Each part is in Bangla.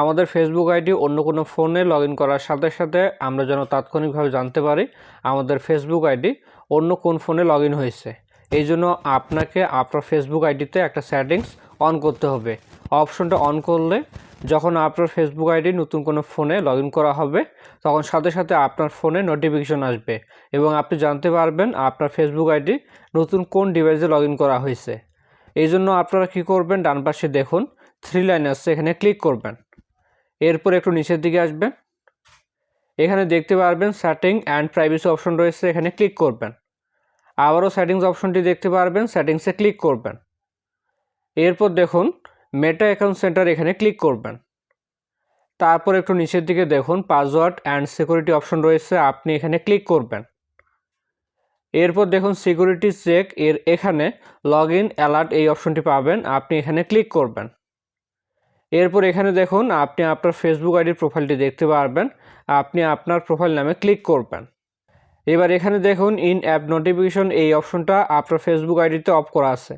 আমাদের ফেসবুক আইডি অন্য কোনো ফোনে লগ করার সাথে সাথে আমরা যেন তাৎক্ষণিকভাবে জানতে পারি আমাদের ফেসবুক আইডি অন্য কোন ফোনে লগ হয়েছে। এই জন্য আপনাকে আপনার ফেসবুক আইডিতে একটা সেটিংস অন করতে হবে। অপশনটা অন করলে যখন আপনার ফেসবুক আইডি নতুন কোনো ফোনে লগ করা হবে, তখন সাথে সাথে আপনার ফোনে নোটিফিকেশন আসবে এবং আপনি জানতে পারবেন আপনার ফেসবুক আইডি নতুন কোন ডিভাইসে লগ করা হয়েছে। এই জন্য আপনারা কী করবেন, ডান পাশে দেখুন থ্রি লাইন আসছে এখানে ক্লিক করবেন। এরপর একটু নিচের দিকে আসবেন। এখানে দেখতে পারবেন সেটিং অ্যান্ড প্রাইভেসি অপশন রয়েছে, এখানে ক্লিক করবেন। আবারও সেটিংস অপশনটি দেখতে পারবেন সেটিংসে ক্লিক করবেন। এরপর দেখুন মেটা অ্যাকাউন্ট সেন্টার এখানে ক্লিক করবেন। তারপর একটু নিচের দিকে দেখুন পাসওয়ার্ড অ্যান্ড সিকিউরিটি অপশন রয়েছে, আপনি এখানে ক্লিক করবেন। এরপর দেখুন সিকিউরিটি চেক এর এখানে লগ ইন অ্যালার্ট এই অপশনটি পাবেন, আপনি এখানে ক্লিক করবেন। এরপর এখানে দেখুন, আপনি আপনার ফেসবুক আইডির প্রোফাইলটি দেখতে পারবেন। আপনি আপনার প্রোফাইল নামে ক্লিক করবেন। এবার এখানে দেখুন ইন অ্যাপ নোটিফিকেশন এই অপশনটা আপনার ফেসবুক আইডিতে অফ করা আছে।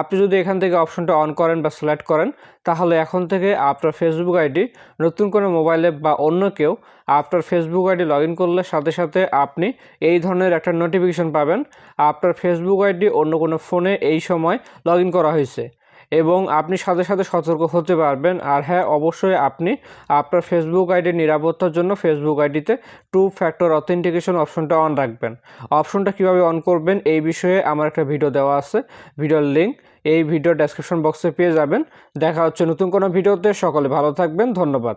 আপনি যদি এখান থেকে অপশনটা অন করেন বা সিলেক্ট করেন, তাহলে এখন থেকে আপনার ফেসবুক আইডি নতুন কোনো মোবাইল অ্যাপ বা অন্য কেউ আপনার ফেসবুক আইডি লগ করলে সাথে সাথে আপনি এই ধরনের একটা নোটিফিকেশন পাবেন। আপনার ফেসবুক আইডি অন্য কোনো ফোনে এই সময় লগ করা হয়েছে। এবং আপনি সাথে সাথে সতর্ক হতে পারবেন। আর হ্যাঁ অবশ্যই আপনি আপনার ফেসবুক আইডির নিরাপত্তার জন্য ফেসবুক আইডিতে টু ফ্যাক্টর অথেন্টিকেশন অপশনটা অন রাখবেন। অপশনটা কীভাবে অন করবেন এই বিষয়ে আমার একটা ভিডিও দেওয়া আছে। ভিডিওর লিঙ্ক এই ভিডিও ডেসক্রিপশন বক্সে পেয়ে যাবেন। দেখা হচ্ছে নতুন কোনো ভিডিওতে সকলে ভালো থাকবেন। ধন্যবাদ।